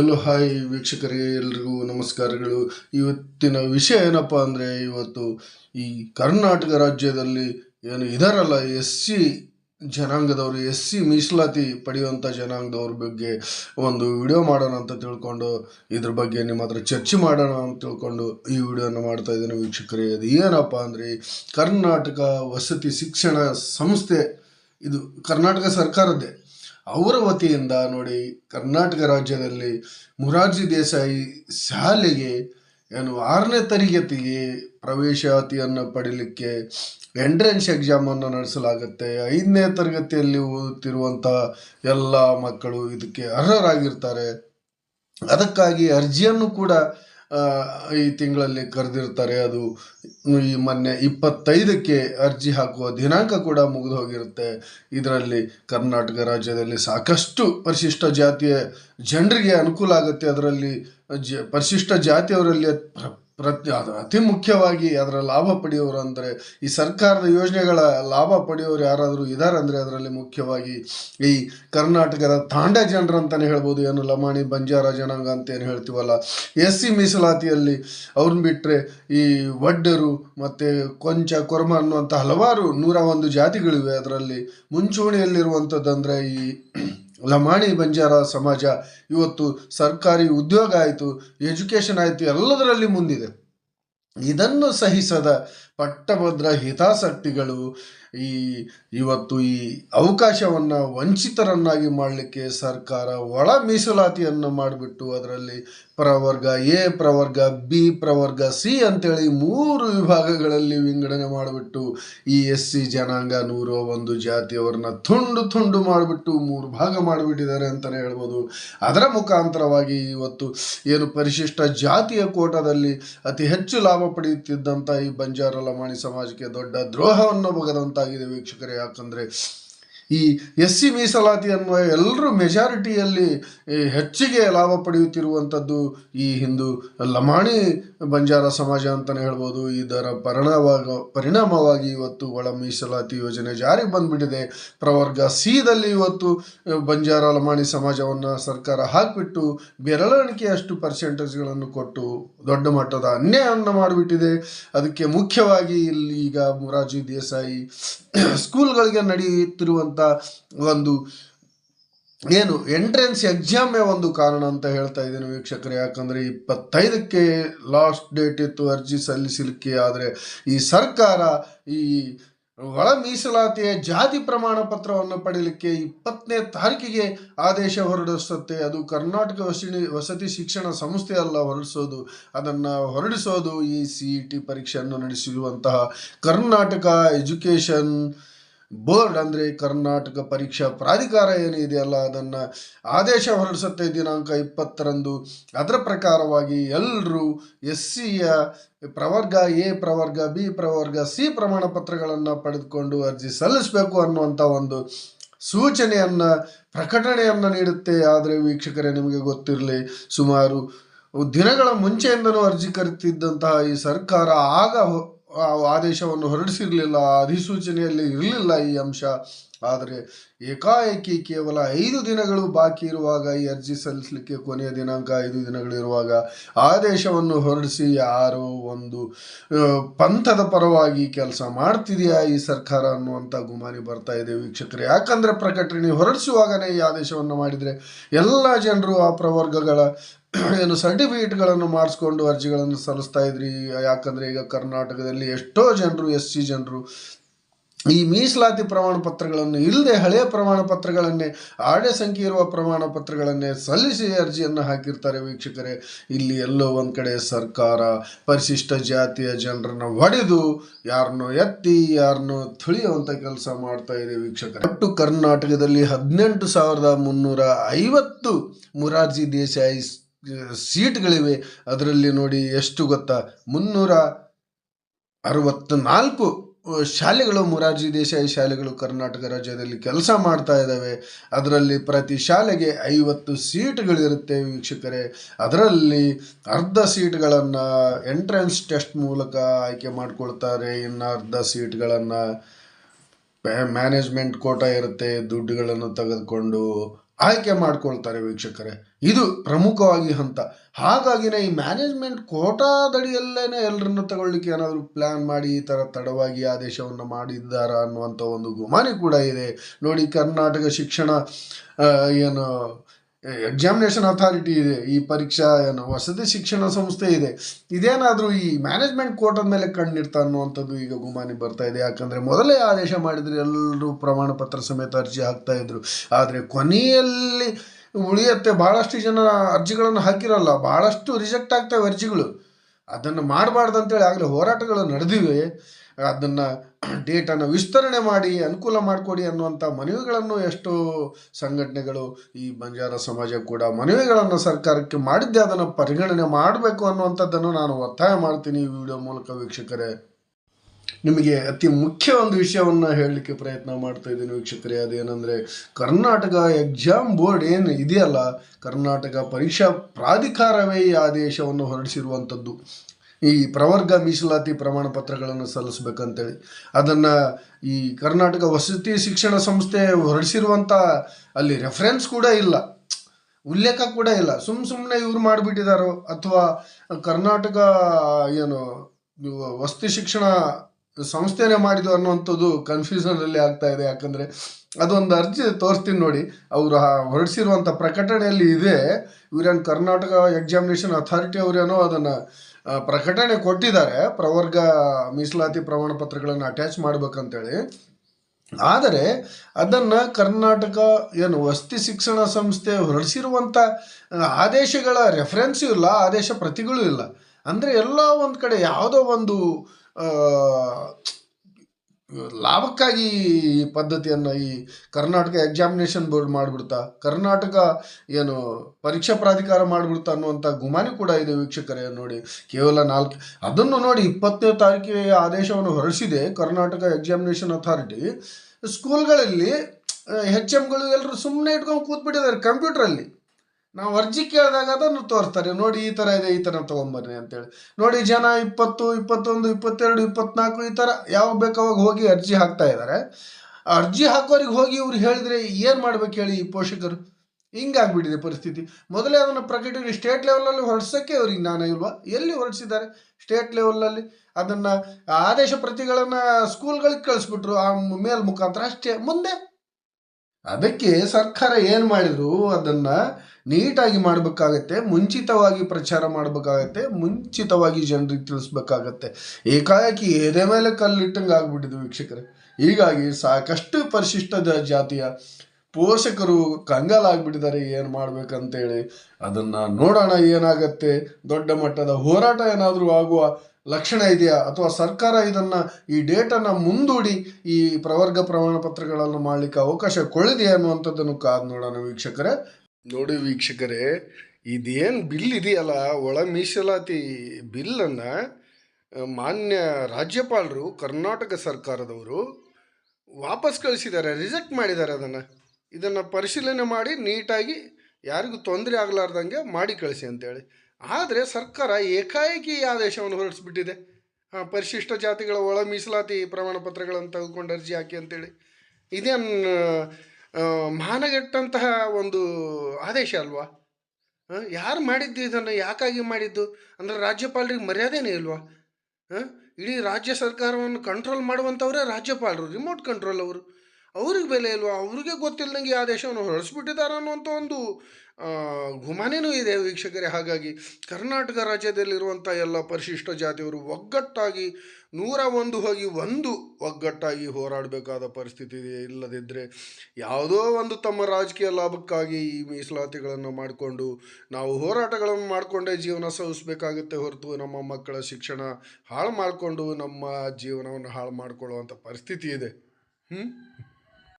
ಎಲ್ಲೋ hi ವೀಕ್ಷಕರಿಗೆ ಎಲ್ರಿಗೂ ನಮಸ್ಕಾರಗಳು. ಇವತ್ತಿನ ವಿಷಯ ಏನಪ್ಪ ಅಂದರೆ, ಇವತ್ತು ಈ ಕರ್ನಾಟಕ ರಾಜ್ಯದಲ್ಲಿ ಏನು ಇದಾರಲ್ಲ ಎಸ್ ಸಿ ಜನಾಂಗದವರು ಎಸ್ ಸಿ ಮೀಸಲಾತಿ ಪಡೆಯುವಂಥ ಜನಾಂಗದವ್ರ ಬಗ್ಗೆ ಒಂದು ವಿಡಿಯೋ ಮಾಡೋಣ ಅಂತ ತಿಳ್ಕೊಂಡು, ಇದ್ರ ಬಗ್ಗೆ ನಿಮ್ಮ ಹತ್ರ ಚರ್ಚೆ ಮಾಡೋಣ ಅಂತ ತಿಳ್ಕೊಂಡು ಈ ವಿಡಿಯೋನ ಮಾಡ್ತಾ ಇದ್ದೇನೆ ವೀಕ್ಷಕರೇ. ಅದು ಏನಪ್ಪ ಅಂದರೆ, ಕರ್ನಾಟಕ ವಸತಿ ಶಿಕ್ಷಣ ಸಂಸ್ಥೆ, ಇದು ಕರ್ನಾಟಕ ಸರ್ಕಾರದ್ದೇ. ಅವರ ವತಿಯಿಂದ ನೋಡಿ ಕರ್ನಾಟಕ ರಾಜ್ಯದಲ್ಲಿ ಮುರಾರ್ಜಿ ದೇಸಾಯಿ ಶಾಲೆಗೆ ಏನು ಆರನೇ ತರಗತಿಗೆ ಪ್ರವೇಶಾತಿಯನ್ನು ಪಡೀಲಿಕ್ಕೆ ಎಂಟ್ರೆನ್ಸ್ ಎಕ್ಸಾಮನ್ನು ನಡೆಸಲಾಗುತ್ತೆ. ಐದನೇ ತರಗತಿಯಲ್ಲಿ ಓದುತ್ತಿರುವಂಥ ಎಲ್ಲ ಮಕ್ಕಳು ಇದಕ್ಕೆ ಅರ್ಹರಾಗಿರ್ತಾರೆ. ಅದಕ್ಕಾಗಿ ಅರ್ಜಿಯನ್ನು ಕೂಡ ಈ ತಿಂಗಳಲ್ಲಿ ಕರೆದಿರ್ತಾರೆ. ಅದು ಈ ಮೊನ್ನೆ ಇಪ್ಪತ್ತೈದಕ್ಕೆ ಅರ್ಜಿ ಹಾಕುವ ದಿನಾಂಕ ಕೂಡ ಮುಗಿದು ಹೋಗಿರುತ್ತೆ. ಇದರಲ್ಲಿ ಕರ್ನಾಟಕ ರಾಜ್ಯದಲ್ಲಿ ಸಾಕಷ್ಟು ಪರಿಶಿಷ್ಟ ಜಾತಿಯ ಜನರಿಗೆ ಅನುಕೂಲ ಆಗುತ್ತೆ. ಅದರಲ್ಲಿ ಪರಿಶಿಷ್ಟ ಜಾತಿಯವರಲ್ಲಿ ಪ್ರತಿ ಅದು ಅತಿ ಮುಖ್ಯವಾಗಿ ಅದರ ಲಾಭ ಪಡೆಯೋರು ಅಂದರೆ ಈ ಸರ್ಕಾರದ ಯೋಜನೆಗಳ ಲಾಭ ಪಡೆಯೋರು ಯಾರಾದರೂ ಇದ್ದಾರೆ ಅಂದರೆ ಅದರಲ್ಲಿ ಮುಖ್ಯವಾಗಿ ಈ ಕರ್ನಾಟಕದ ತಾಂಡ ಜನರು ಅಂತಲೇ ಹೇಳ್ಬೋದು. ಏನು ಲಮಾಣಿ, ಬಂಜಾರ ಜನಾಂಗ ಅಂತ ಏನು ಹೇಳ್ತೀವಲ್ಲ ಎಸ್ ಸಿ ಮೀಸಲಾತಿಯಲ್ಲಿ ಅವ್ರನ್ನ ಬಿಟ್ಟರೆ ಈ ವಡ್ಡರು ಮತ್ತು ಕೊಂಚ ಕೊರ್ಮ ಅನ್ನುವಂಥ ಹಲವಾರು ನೂರ ಒಂದು ಜಾತಿಗಳಿವೆ ಅದರಲ್ಲಿ. ಮುಂಚೂಣಿಯಲ್ಲಿರುವಂಥದ್ದಂದರೆ ಈ ಲಮಾಣಿ ಬಂಜಾರ ಸಮಾಜ ಇವತ್ತು ಸರ್ಕಾರಿ ಉದ್ಯೋಗ ಆಯಿತು, ಎಜುಕೇಷನ್ ಆಯಿತು, ಎಲ್ಲದರಲ್ಲಿ ಮುಂದಿದೆ. ಇದನ್ನು ಸಹಿಸದ ಪಟ್ಟಭದ್ರ ಹಿತಾಸಕ್ತಿಗಳು ಈ ಇವತ್ತು ಈ ಅವಕಾಶವನ್ನು ವಂಚಿತರನ್ನಾಗಿ ಮಾಡಲಿಕ್ಕೆ ಸರ್ಕಾರ ಒಳ ಮೀಸಲಾತಿಯನ್ನು ಮಾಡಿಬಿಟ್ಟು ಅದರಲ್ಲಿ ಪ್ರವರ್ಗ ಎ ಪ್ರವರ್ಗ ಬಿ ಪ್ರವರ್ಗ ಸಿ ಅಂತೇಳಿ ಮೂರು ವಿಭಾಗಗಳಲ್ಲಿ ವಿಂಗಡಣೆ ಮಾಡಿಬಿಟ್ಟು ಈ ಎಸ್ ಸಿ ಜನಾಂಗ ನೂರೋ ಒಂದು ಜಾತಿಯವರನ್ನ ತುಂಡು ತುಂಡು ಮಾಡಿಬಿಟ್ಟು ಮೂರು ಭಾಗ ಮಾಡಿಬಿಟ್ಟಿದ್ದಾರೆ ಅಂತಲೇ ಹೇಳ್ಬೋದು. ಅದರ ಮುಖಾಂತರವಾಗಿ ಇವತ್ತು ಏನು ಪರಿಶಿಷ್ಟ ಜಾತಿಯ ಕೋಟದಲ್ಲಿ ಅತಿ ಹೆಚ್ಚು ಲಾಭ ಪಡೆಯುತ್ತಿದ್ದಂಥ ಈ ಬಂಜಾರ ಲಮಾಣಿ ಸಮಾಜಕ್ಕೆ ದೊಡ್ಡ ದ್ರೋಹವನ್ನು ಬಗೆದಂತಾಗಿದೆ ವೀಕ್ಷಕರೇ ಯಾಕಂದರೆ ಈ ಎಸ್ ಸಿ ಮೀಸಲಾತಿ ಅನ್ನುವ ಎಲ್ಲರೂ ಮೆಜಾರಿಟಿಯಲ್ಲಿ ಹೆಚ್ಚಿಗೆ ಲಾಭ ಪಡೆಯುತ್ತಿರುವಂಥದ್ದು ಈ ಹಿಂದೂ ಲಮಾಣಿ ಬಂಜಾರ ಸಮಾಜ ಅಂತಲೇ ಹೇಳ್ಬೋದು. ಇದರ ಪರಿಣಾಮವಾಗ, ಪರಿಣಾಮವಾಗಿ ಇವತ್ತು ಒಳ ಮೀಸಲಾತಿ ಯೋಜನೆ ಜಾರಿಗೆ ಬಂದ್ಬಿಟ್ಟಿದೆ. ಪ್ರವರ್ಗ ಸಿದಲ್ಲಿ ಇವತ್ತು ಬಂಜಾರ ಲಮಾಣಿ ಸಮಾಜವನ್ನು ಸರ್ಕಾರ ಹಾಕಿಬಿಟ್ಟು ಬೆರಳಿಕೆಯಷ್ಟು ಪರ್ಸೆಂಟೇಜ್ಗಳನ್ನು ಕೊಟ್ಟು ದೊಡ್ಡ ಮಟ್ಟದ ಅನ್ಯಾಯವನ್ನು ಮಾಡಿಬಿಟ್ಟಿದೆ. ಅದಕ್ಕೆ ಮುಖ್ಯವಾಗಿ ಇಲ್ಲಿ ಈಗ ಮೊರಾರ್ಜಿ ದೇಸಾಯಿ, ಸ್ಕೂಲ್ಗಳಿಗೆ ನಡೆಯುತ್ತಿರುವಂಥ ಒಂದು ಏನು ಎಂಟ್ರೆನ್ಸ್ ಎಕ್ಸಾಮೇ ಒಂದು ಕಾರಣ ಅಂತ ಹೇಳ್ತಾ ಇದ್ದೀನಿ ವೀಕ್ಷಕರು. ಯಾಕಂದರೆ ಇಪ್ಪತ್ತೈದಕ್ಕೆ ಲಾಸ್ಟ್ ಡೇಟ್ ಇತ್ತು, ಅರ್ಜಿ ಸಲ್ಲಿಸಲಿಕ್ಕೆ. ಆದರೆ ಈ ಸರ್ಕಾರ ಈ ಒಳ ಮೀಸಲಾತಿಯ ಜಾತಿ ಪ್ರಮಾಣ ಪತ್ರವನ್ನು ಪಡೀಲಿಕ್ಕೆ ಇಪ್ಪತ್ತನೇ ತಾರೀಕಿಗೆ ಆದೇಶ ಹೊರಡಿಸುತ್ತೆ. ಅದು ಕರ್ನಾಟಕ ವಸತಿ ವಸತಿ ಶಿಕ್ಷಣ ಸಂಸ್ಥೆ ಅಲ್ಲ, ಹೊರಡಿಸೋದು. ಅದನ್ನು ಹೊರಡಿಸೋದು ಈ ಸಿ ಇ ಟಿ ಪರೀಕ್ಷೆಯನ್ನು ನಡೆಸಿರುವಂತಹ ಕರ್ನಾಟಕ ಎಜುಕೇಷನ್ ಬೋರ್ಡ್ ಅಂದರೆ ಕರ್ನಾಟಕ ಪರೀಕ್ಷಾ ಪ್ರಾಧಿಕಾರ ಏನಿದೆಯಲ್ಲ ಅದನ್ನು ಆದೇಶ ಹೊರಡಿಸುತ್ತೆ ದಿನಾಂಕ ಇಪ್ಪತ್ತರಂದು. ಅದರ ಪ್ರಕಾರವಾಗಿ ಎಲ್ಲರೂ ಎಸ್ ಸಿಯ ಪ್ರವರ್ಗ, ಎ ಪ್ರವರ್ಗ, ಬಿ ಪ್ರವರ್ಗ, ಸಿ ಪ್ರಮಾಣ ಪತ್ರಗಳನ್ನು ಪಡೆದುಕೊಂಡು ಅರ್ಜಿ ಸಲ್ಲಿಸಬೇಕು ಅನ್ನುವಂಥ ಒಂದು ಸೂಚನೆಯನ್ನು, ಪ್ರಕಟಣೆಯನ್ನು ನೀಡುತ್ತೆ. ಆದರೆ ವೀಕ್ಷಕರೇ, ನಿಮಗೆ ಗೊತ್ತಿರಲಿ, ಸುಮಾರು ದಿನಗಳ ಮುಂಚೆಯಿಂದಲೂ ಅರ್ಜಿ ಕರೆತಿದ್ದಂತಹ ಈ ಸರ್ಕಾರ ಆಗ ಆದೇಶವನ್ನು ಹೊರಡಿಸಿರಲಿಲ್ಲ ಅಧಿಸೂಚನೆಯಲ್ಲಿ ಇರಲಿಲ್ಲ ಈ ಅಂಶ. ಆದರೆ ಏಕಾಏಕಿ ಕೇವಲ ಐದು ದಿನಗಳು ಬಾಕಿ ಇರುವಾಗ ಈ ಅರ್ಜಿ ಸಲ್ಲಿಸಲಿಕ್ಕೆ ಕೊನೆಯ ದಿನಾಂಕ ಐದು ದಿನಗಳು ಇರುವಾಗ ಆದೇಶವನ್ನು ಹೊರಡಿಸಿ, ಯಾರೋ ಒಂದು ಪಂಥದ ಪರವಾಗಿ ಕೆಲಸ ಮಾಡ್ತಿದೆಯಾ ಈ ಸರ್ಕಾರ ಅನ್ನುವಂಥ ಗುಮಾನಿ ಬರ್ತಾ ಇದೆ ವೀಕ್ಷಕರೇ. ಯಾಕಂದರೆ ಪ್ರಕಟಣೆ ಹೊರಡಿಸುವಾಗನೇ ಈ ಆದೇಶವನ್ನು ಮಾಡಿದರೆ ಎಲ್ಲ ಜನರು ಆ ಪ್ರವರ್ಗಗಳ ಏನು ಸರ್ಟಿಫಿಕೇಟ್ಗಳನ್ನು ಮಾಡಿಸ್ಕೊಂಡು ಅರ್ಜಿಗಳನ್ನು ಸಲ್ಲಿಸ್ತಾ ಇದ್ರಿ. ಯಾಕಂದರೆ ಈಗ ಕರ್ನಾಟಕದಲ್ಲಿ ಎಷ್ಟೋ ಜನರು, ಎಸ್ ಸಿ ಜನರು ಈ ಮೀಸಲಾತಿ ಪ್ರಮಾಣ ಪತ್ರಗಳನ್ನು, ಇಲ್ಲದೆ ಹಳೆಯ ಪ್ರಮಾಣ ಪತ್ರಗಳನ್ನೇ ಆಡೆ ಸಂಖ್ಯೆ ಇರುವ ಪ್ರಮಾಣ ಪತ್ರಗಳನ್ನೇ ಸಲ್ಲಿಸಿ ಅರ್ಜಿಯನ್ನು ಹಾಕಿರ್ತಾರೆ ವೀಕ್ಷಕರೇ. ಇಲ್ಲಿ ಎಲ್ಲೋ ಒಂದು ಕಡೆ ಸರ್ಕಾರ ಪರಿಶಿಷ್ಟ ಜಾತಿಯ ಜನರನ್ನು ಹೊಡೆದು ಯಾರನ್ನೋ ಎತ್ತಿ, ಯಾರನ್ನೋ ತುಳಿಯುವಂಥ ಕೆಲಸ ಮಾಡ್ತಾ ಇದೆ ವೀಕ್ಷಕರೇ. ಒಟ್ಟು ಕರ್ನಾಟಕದಲ್ಲಿ ಹದಿನೆಂಟು ಸಾವಿರದ ಮುನ್ನೂರ ಐವತ್ತು ಮುರಾರ್ಜಿ ದೇಸಾಯಿ ಸೀಟ್ಗಳಿವೆ. ಅದರಲ್ಲಿ ನೋಡಿ ಎಷ್ಟು ಗೊತ್ತಾ? ಮುನ್ನೂರ ಅರವತ್ತು ನಾಲ್ಕು ಶಾಲೆಗಳು, ಮೊರಾರ್ಜಿ ದೇಸಾಯಿ ಶಾಲೆಗಳು ಕರ್ನಾಟಕ ರಾಜ್ಯದಲ್ಲಿ ಕೆಲಸ ಮಾಡ್ತಾ ಇದ್ದಾವೆ. ಅದರಲ್ಲಿ ಪ್ರತಿ ಶಾಲೆಗೆ ಐವತ್ತು ಸೀಟ್ಗಳಿರುತ್ತೆ ವೀಕ್ಷಕರೇ. ಅದರಲ್ಲಿ ಅರ್ಧ ಸೀಟ್ಗಳನ್ನು ಎಂಟ್ರೆನ್ಸ್ ಟೆಸ್ಟ್ ಮೂಲಕ ಆಯ್ಕೆ ಮಾಡಿಕೊಳ್ತಾರೆ. ಇನ್ನು ಅರ್ಧ ಸೀಟ್ಗಳನ್ನು ಮ್ಯಾನೇಜ್ಮೆಂಟ್ ಕೋಟ ಇರುತ್ತೆ. ದುಡ್ಡುಗಳನ್ನು ತೆಗೆದುಕೊಂಡು ಆಯ್ಕೆ ಮಾಡ್ಕೊಳ್ತಾರೆ ವೀಕ್ಷಕರೇ. ಇದು ಪ್ರಮುಖವಾಗಿ ಹಂತ. ಹಾಗಾಗಿನೇ ಈ ಮ್ಯಾನೇಜ್ಮೆಂಟ್ ಕೋಟಾದಡಿಯಲ್ಲೇನೆ ಎಲ್ಲರನ್ನು ತಗೊಳ್ಳಿಕ್ಕೆ ಏನಾದರೂ ಪ್ಲ್ಯಾನ್ ಮಾಡಿ, ಈ ಥರ ತಡವಾಗಿ ಆದೇಶವನ್ನು ಮಾಡಿದ್ದಾರಾ ಅನ್ನುವಂಥ ಒಂದು ಗುಮಾನಿ ಕೂಡ ಇದೆ. ನೋಡಿ, ಕರ್ನಾಟಕ ಶಿಕ್ಷಣ ಏನು ಎಕ್ಸಾಮಿನೇಷನ್ ಅಥಾರಿಟಿ ಇದೆ, ಈ ಪರೀಕ್ಷಾ ಏನು ವಸತಿ ಶಿಕ್ಷಣ ಸಂಸ್ಥೆ ಇದೆ. ಇದೇನಾದರೂ ಈ ಮ್ಯಾನೇಜ್ಮೆಂಟ್ ಕೋಟದ ಮೇಲೆ ಕಣ್ಣಿಡ್ತಾ ಅನ್ನುವಂಥದ್ದು ಈಗ ಗುಮಾನಿ ಬರ್ತಾ ಇದೆ. ಯಾಕಂದರೆ ಮೊದಲೇ ಆದೇಶ ಮಾಡಿದರೆ ಎಲ್ಲರೂ ಪ್ರಮಾಣ ಪತ್ರ ಸಮೇತ ಅರ್ಜಿ ಹಾಕ್ತಾ ಇದ್ರು. ಆದರೆ ಕೊನೆಯಲ್ಲಿ ಉಳಿಯತ್ತೆ ಭಾಳಷ್ಟು ಜನ ಅರ್ಜಿಗಳನ್ನು ಹಾಕಿರಲ್ಲ ಭಾಳಷ್ಟು ರಿಜೆಕ್ಟ್ ಆಗ್ತವೆ ಅರ್ಜಿಗಳು. ಅದನ್ನು ಮಾಡಬಾರ್ದು ಅಂತೇಳಿ ಆಗಲೇ ಹೋರಾಟಗಳು ನಡೆದಿವೆ. ಅದನ್ನು ಡೇಟನ್ನು ವಿಸ್ತರಣೆ ಮಾಡಿ, ಅನುಕೂಲ ಮಾಡಿಕೊಡಿ ಅನ್ನುವಂಥ ಮನವಿಗಳನ್ನು ಎಷ್ಟೋ ಸಂಘಟನೆಗಳು ಈ ಬಂಜಾರ ಸಮಾಜ ಕೂಡ ಮನವಿಗಳನ್ನು ಸರ್ಕಾರಕ್ಕೆ ಮಾಡಿದ್ದೆ ಅದನ್ನು ಪರಿಗಣನೆ ಮಾಡಬೇಕು ಅನ್ನುವಂಥದ್ದನ್ನು ನಾನು ಒತ್ತಾಯ ಮಾಡ್ತೀನಿ ಈ ವಿಡಿಯೋ ಮೂಲಕ ವೀಕ್ಷಕರೇ. ನಿಮಗೆ ಅತಿ ಮುಖ್ಯ ಒಂದು ವಿಷಯವನ್ನು ಹೇಳಲಿಕ್ಕೆ ಪ್ರಯತ್ನ ಮಾಡ್ತಾ ಇದ್ದೀನಿ ವೀಕ್ಷಕರೇ. ಅದೇನೆಂದರೆ, ಕರ್ನಾಟಕ ಎಕ್ಸಾಮ್ ಬೋರ್ಡ್ ಏನು ಇದೆಯಲ್ಲ, ಕರ್ನಾಟಕ ಪರೀಕ್ಷಾ ಪ್ರಾಧಿಕಾರವೇ ಈ ಆದೇಶವನ್ನು ಹೊರಡಿಸಿರುವಂಥದ್ದು. ಈ ಪ್ರವರ್ಗ ಮೀಸಲಾತಿ ಪ್ರಮಾಣ ಪತ್ರಗಳನ್ನು ಸಲ್ಲಿಸ್ಬೇಕಂತೇಳಿ. ಅದನ್ನು ಈ ಕರ್ನಾಟಕ ವಸತಿ ಶಿಕ್ಷಣ ಸಂಸ್ಥೆ ಹೊರಡಿಸಿರುವಂಥ ಅಲ್ಲಿ ರೆಫರೆನ್ಸ್ ಕೂಡ ಇಲ್ಲ. ಉಲ್ಲೇಖ ಕೂಡ ಇಲ್ಲ. ಸುಮ್ಮ ಸುಮ್ಮನೆ ಇವ್ರು ಮಾಡಿಬಿಟ್ಟಿದಾರೋ? ಅಥವಾ ಕರ್ನಾಟಕ ಏನು ವಸತಿ ಶಿಕ್ಷಣ ಸಂಸ್ಥೆನೇ ಮಾಡಿದ್ದು ಅನ್ನುವಂಥದ್ದು ಕನ್ಫ್ಯೂಷನಲ್ಲಿ ಆಗ್ತಾ ಇದೆ. ಯಾಕಂದರೆ ಅದೊಂದು ಅರ್ಜಿ ತೋರಿಸ್ತೀನಿ ನೋಡಿ. ಅವರು ಹೊರಡಿಸಿರುವಂಥ ಪ್ರಕಟಣೆಯಲ್ಲಿ ಇದೆ. ಇವರೇನು ಕರ್ನಾಟಕ ಎಕ್ಸಾಮಿನೇಷನ್ ಅಥಾರಿಟಿ ಅವರೇನೋ ಅದನ್ನು ಪ್ರಕಟಣೆ ಕೊಟ್ಟಿದ್ದಾರೆ. ಪ್ರವರ್ಗ ಮೀಸಲಾತಿ ಪ್ರಮಾಣ ಪತ್ರಗಳನ್ನು ಅಟ್ಯಾಚ್ ಮಾಡ್ಬೇಕಂತೇಳಿ. ಆದರೆ ಅದನ್ನು ಕರ್ನಾಟಕ ಏನು ವಸತಿ ಶಿಕ್ಷಣ ಸಂಸ್ಥೆ ಹೊರಡಿಸಿರುವಂಥ ಆದೇಶಗಳ ರೆಫರೆನ್ಸು ಇಲ್ಲ, ಆದೇಶ ಪ್ರತಿಗಳು ಇಲ್ಲ. ಅಂದರೆ ಎಲ್ಲ ಒಂದು ಕಡೆ ಯಾವುದೋ ಒಂದು ಲಾಭಕ್ಕಾಗಿ ಈ ಪದ್ಧತಿಯನ್ನು ಈ ಕರ್ನಾಟಕ ಎಕ್ಸಾಮಿನೇಷನ್ ಬೋರ್ಡ್ ಮಾಡಿಬಿಡ್ತಾ, ಕರ್ನಾಟಕ ಏನು ಪರೀಕ್ಷಾ ಪ್ರಾಧಿಕಾರ ಮಾಡಿಬಿಡ್ತಾ ಅನ್ನುವಂಥ ಗುಮಾನಿ ಕೂಡ ಇದೆ ವೀಕ್ಷಕರೇ ನೋಡಿ. ಕೇವಲ ನಾಲ್ಕು, ಅದನ್ನು ನೋಡಿ ಇಪ್ಪತ್ತನೇ ತಾರೀಕಿಗೆ ಆದೇಶವನ್ನು ಹೊರಡಿಸಿದೆ ಕರ್ನಾಟಕ ಎಕ್ಸಾಮಿನೇಷನ್ ಅಥಾರಿಟಿ ಸ್ಕೂಲ್ಗಳಲ್ಲಿ ಹೆಚ್ ಎಮ್ಗಳು ಎಲ್ಲರೂ ಸುಮ್ಮನೆ ಇಟ್ಕೊಂಡು ಕೂತ್ಬಿಟ್ಟಿದ್ದಾರೆ ಕಂಪ್ಯೂಟ್ರಲ್ಲಿ ನಾವು ಅರ್ಜಿ ಕೇಳಿದಾಗ ಅದನ್ನು ತೋರಿಸ್ತಾರೆ ನೋಡಿ ಈ ಥರ ಇದೆ, ಈ ಥರ ತೊಗೊಂಬರ್ರಿ ಅಂತೇಳಿ. ನೋಡಿ ಜನ ಇಪ್ಪತ್ತು, ಇಪ್ಪತ್ತೊಂದು, ಇಪ್ಪತ್ತೆರಡು, ಇಪ್ಪತ್ನಾಲ್ಕು ಈ ಥರ ಯಾವಾಗ ಬೇಕಾವಾಗ ಹೋಗಿ ಅರ್ಜಿ ಹಾಕ್ತಾ ಇದ್ದಾರೆ ಅರ್ಜಿ ಹಾಕೋರಿಗೆ ಹೋಗಿ ಇವ್ರು ಹೇಳಿದ್ರೆ ಏನು ಮಾಡ್ಬೇಕು ಹೇಳಿ ಈ ಪೋಷಕರು? ಹಿಂಗಾಗ್ಬಿಟ್ಟಿದೆ ಪರಿಸ್ಥಿತಿ. ಮೊದಲೇ ಅದನ್ನು ಪ್ರಕಟಿಸಿ ಸ್ಟೇಟ್ ಲೆವೆಲಲ್ಲಿ ಹೊರಡ್ಸೋಕ್ಕೆ ಅವ್ರಿಗೆ ಜ್ಞಾನ ಇಲ್ವಾ? ಎಲ್ಲಿ ಹೊರಡಿಸಿದ್ದಾರೆ? ಸ್ಟೇಟ್ ಲೆವೆಲಲ್ಲಿ ಅದನ್ನು ಆದೇಶ ಪ್ರತಿಗಳನ್ನು ಸ್ಕೂಲ್ಗಳಿಗೆ ಕಳಿಸ್ಬಿಟ್ರು, ಆ ಮೇಲ್ ಮುಖಾಂತರ ಅಷ್ಟೇ. ಮುಂದೆ ಅದಕ್ಕೆ ಸರ್ಕಾರ ಏನು ಮಾಡಿದ್ರು? ಅದನ್ನು ನೀಟಾಗಿ ಮಾಡಬೇಕಾಗತ್ತೆ, ಮುಂಚಿತವಾಗಿ ಪ್ರಚಾರ ಮಾಡಬೇಕಾಗತ್ತೆ, ಮುಂಚಿತವಾಗಿ ಜನರಿಗೆ ತಿಳಿಸ್ಬೇಕಾಗತ್ತೆ. ಏಕಾಏಕಿ ಎದೆ ಮೇಲೆ ಕಲ್ಲಿಟ್ಟಂಗೆ ಆಗ್ಬಿಟ್ಟಿದೆ ವೀಕ್ಷಕರೇ. ಹೀಗಾಗಿ ಸಾಕಷ್ಟು ಪರಿಶಿಷ್ಟ ಜಾತಿಯ ಪೋಷಕರು ಕಂಗಾಲಾಗ್ಬಿಟ್ಟಿದ್ದಾರೆ ಏನು ಮಾಡ್ಬೇಕಂತೇಳಿ. ಅದನ್ನು ನೋಡೋಣ ಏನಾಗತ್ತೆ. ದೊಡ್ಡ ಮಟ್ಟದ ಹೋರಾಟ ಏನಾದರೂ ಆಗುವ ಲಕ್ಷಣ ಇದೆಯಾ? ಅಥವಾ ಸರ್ಕಾರ ಇದನ್ನು ಈ ಡೇಟನ್ನು ಮುಂದೂಡಿ ಈ ಪ್ರವರ್ಗ ಪ್ರಮಾಣ ಪತ್ರಗಳನ್ನು ಮಾಡಲಿಕ್ಕೆ ಅವಕಾಶ ಕೊಳಿದೆಯಾ ಅನ್ನುವಂಥದ್ದನ್ನು ಕಾದು ನೋಡೋಣ ವೀಕ್ಷಕರೇ. ನೋಡಿ ವೀಕ್ಷಕರೇ, ಇದೇನು ಬಿಲ್ ಇದೆಯಲ್ಲ? ಒಳ ಮೀಸಲಾತಿ ಬಿಲ್ಲನ್ನು ಮಾನ್ಯ ರಾಜ್ಯಪಾಲರು, ಕರ್ನಾಟಕ ಸರ್ಕಾರದವರು ವಾಪಸ್ ಕಳಿಸಿದ್ದಾರೆ, ರಿಜೆಕ್ಟ್ ಮಾಡಿದ್ದಾರೆ ಅದನ್ನು. ಇದನ್ನು ಪರಿಶೀಲನೆ ಮಾಡಿ ನೀಟಾಗಿ ಯಾರಿಗೂ ತೊಂದರೆ ಆಗಲಾರ್ದಂಗೆ ಮಾಡಿ ಕಳಿಸಿ ಅಂತೇಳಿ. ಆದರೆ ಸರ್ಕಾರ ಏಕಾಏಕಿ ಆದೇಶವನ್ನು ಹೊರಡಿಸ್ಬಿಟ್ಟಿದೆ. ಪರಿಶಿಷ್ಟ ಜಾತಿಗಳ ಒಳ ಮೀಸಲಾತಿ ಪ್ರಮಾಣ ಪತ್ರಗಳನ್ನು ತೆಗೆದುಕೊಂಡು ಅರ್ಜಿ ಹಾಕಿ ಅಂತೇಳಿ. ಇದೇನು ಮಾನಗಟ್ಟಂತಹ ಒಂದು ಆದೇಶ ಅಲ್ವಾ? ಯಾರು ಮಾಡಿದ್ದು ಇದನ್ನು, ಯಾಕಾಗಿ ಮಾಡಿದ್ದು? ಅಂದರೆ ರಾಜ್ಯಪಾಲರಿಗೆ ಮರ್ಯಾದೆನೇ ಇಲ್ವಾ? ಇಡೀ ರಾಜ್ಯ ಸರ್ಕಾರವನ್ನು ಕಂಟ್ರೋಲ್ ಮಾಡುವಂಥವರೇ ರಾಜ್ಯಪಾಲರು ರಿಮೋಟ್ ಕಂಟ್ರೋಲ್ ಅವರು. ಅವ್ರಿಗೆ ಬೆಲೆ ಇಲ್ವಾ? ಅವ್ರಿಗೆ ಗೊತ್ತಿಲ್ಲದಂಗೆ ಆ ದೇಶವನ್ನು ಹೊರಡಿಸ್ಬಿಟ್ಟಿದ್ದಾರೆ ಅನ್ನುವಂಥ ಒಂದು ಗುಮಾನೇನೂ ಇದೆ ವೀಕ್ಷಕರೇ. ಹಾಗಾಗಿ ಕರ್ನಾಟಕ ರಾಜ್ಯದಲ್ಲಿರುವಂಥ ಎಲ್ಲ ಪರಿಶಿಷ್ಟ ಜಾತಿಯವರು ಒಗ್ಗಟ್ಟಾಗಿ, ನೂರ ಒಂದು ಹೋಗಿ ಒಂದು ಒಗ್ಗಟ್ಟಾಗಿ ಹೋರಾಡಬೇಕಾದ ಪರಿಸ್ಥಿತಿ ಇಲ್ಲದಿದ್ದರೆ ಯಾವುದೋ ಒಂದು ತಮ್ಮ ರಾಜಕೀಯ ಲಾಭಕ್ಕಾಗಿ ಈ ಮೀಸಲಾತಿಗಳನ್ನು ಮಾಡಿಕೊಂಡು, ನಾವು ಹೋರಾಟಗಳನ್ನು ಮಾಡಿಕೊಂಡೇ ಜೀವನ ಸವಿಸ್ಬೇಕಾಗುತ್ತೆ ಹೊರತು ನಮ್ಮ ಮಕ್ಕಳ ಶಿಕ್ಷಣ ಹಾಳು ಮಾಡಿಕೊಂಡು ನಮ್ಮ ಜೀವನವನ್ನು ಹಾಳು ಮಾಡಿಕೊಳ್ಳುವಂಥ ಪರಿಸ್ಥಿತಿ ಇದೆ. ಹ್ಞೂ